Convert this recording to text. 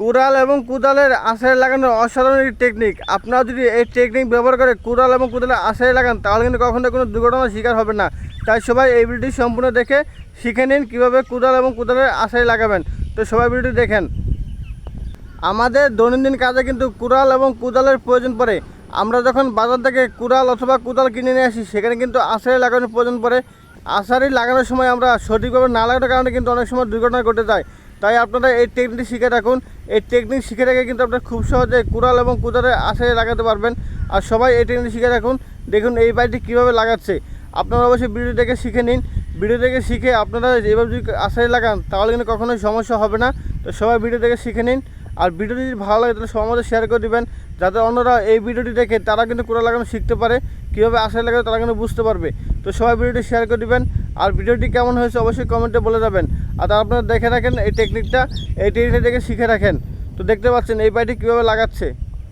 কুড়াল এবং কুদালের আশায় লাগানোর অসাধারণ একটি টেকনিক আপনারা যদি এই টেকনিক ব্যবহার করে কুড়াল এবং কুদালের আশায় লাগান, তাহলে কিন্তু কখনো কোনো দুর্ঘটনার শিকার হবে না। তাই সবাই এই ভিডিওটি সম্পূর্ণ দেখে শিখে নিন কীভাবে কুড়াল এবং কুদালের আশায় লাগাবেন। তো সবাই ভিডিওটি দেখেন। আমাদের দৈনন্দিন কাজে কিন্তু কুড়াল এবং কুদালের প্রয়োজন পড়ে। আমরা যখন বাজার থেকে কুড়াল অথবা কুদাল কিনে নিয়ে আসি, সেখানে কিন্তু আশারি লাগানোর প্রয়োজন পড়ে। আশারি লাগানোর সময় আমরা সঠিকভাবে না লাগানোর কারণে কিন্তু অনেক সময় দুর্ঘটনা ঘটে যায়। তাই আপনারা এই টেকনিক শিখে রাখুন এই টেকনিক শিখে রেখে কিন্তু আপনারা খুব সহজে কুড়াল এবং কুদালে আশারি লাগাতে পারবেন। আর সবাই এই টেকনিক শিখে রাখুন দেখুন এই বাড়িটি কীভাবে লাগাচ্ছে। আপনারা অবশ্যই ভিডিও দেখে শিখে নিন। ভিডিও দেখে শিখে আপনারা যেভাবে যদি আশায় লাগান, তাহলে কিন্তু কখনোই সমস্যা হবে না। তো সবাই ভিডিও দেখে শিখে নিন। আর ভিডিওটি যদি ভালো লাগে, তাহলে মধ্যে শেয়ার করে দিবেন। যাতে অন্যরা এই ভিডিওটি দেখে তারা কিন্তু কুড়া লাগানো শিখতে পারে। কীভাবে আশায় লাগাবে তারা কিন্তু বুঝতে পারবে। তো সবাই ভিডিওটি শেয়ার করে দিবেন। আর ভিডিওটি কেমন হয়েছে অবশ্যই কমেন্টে বলে যাবেন। আর আপনারা দেখে রাখেন এই টেকনিকটা এই টেকনিক দেখে শিখে রাখেন। তো দেখতে পাচ্ছেন এই পাইটি কীভাবে লাগাচ্ছে।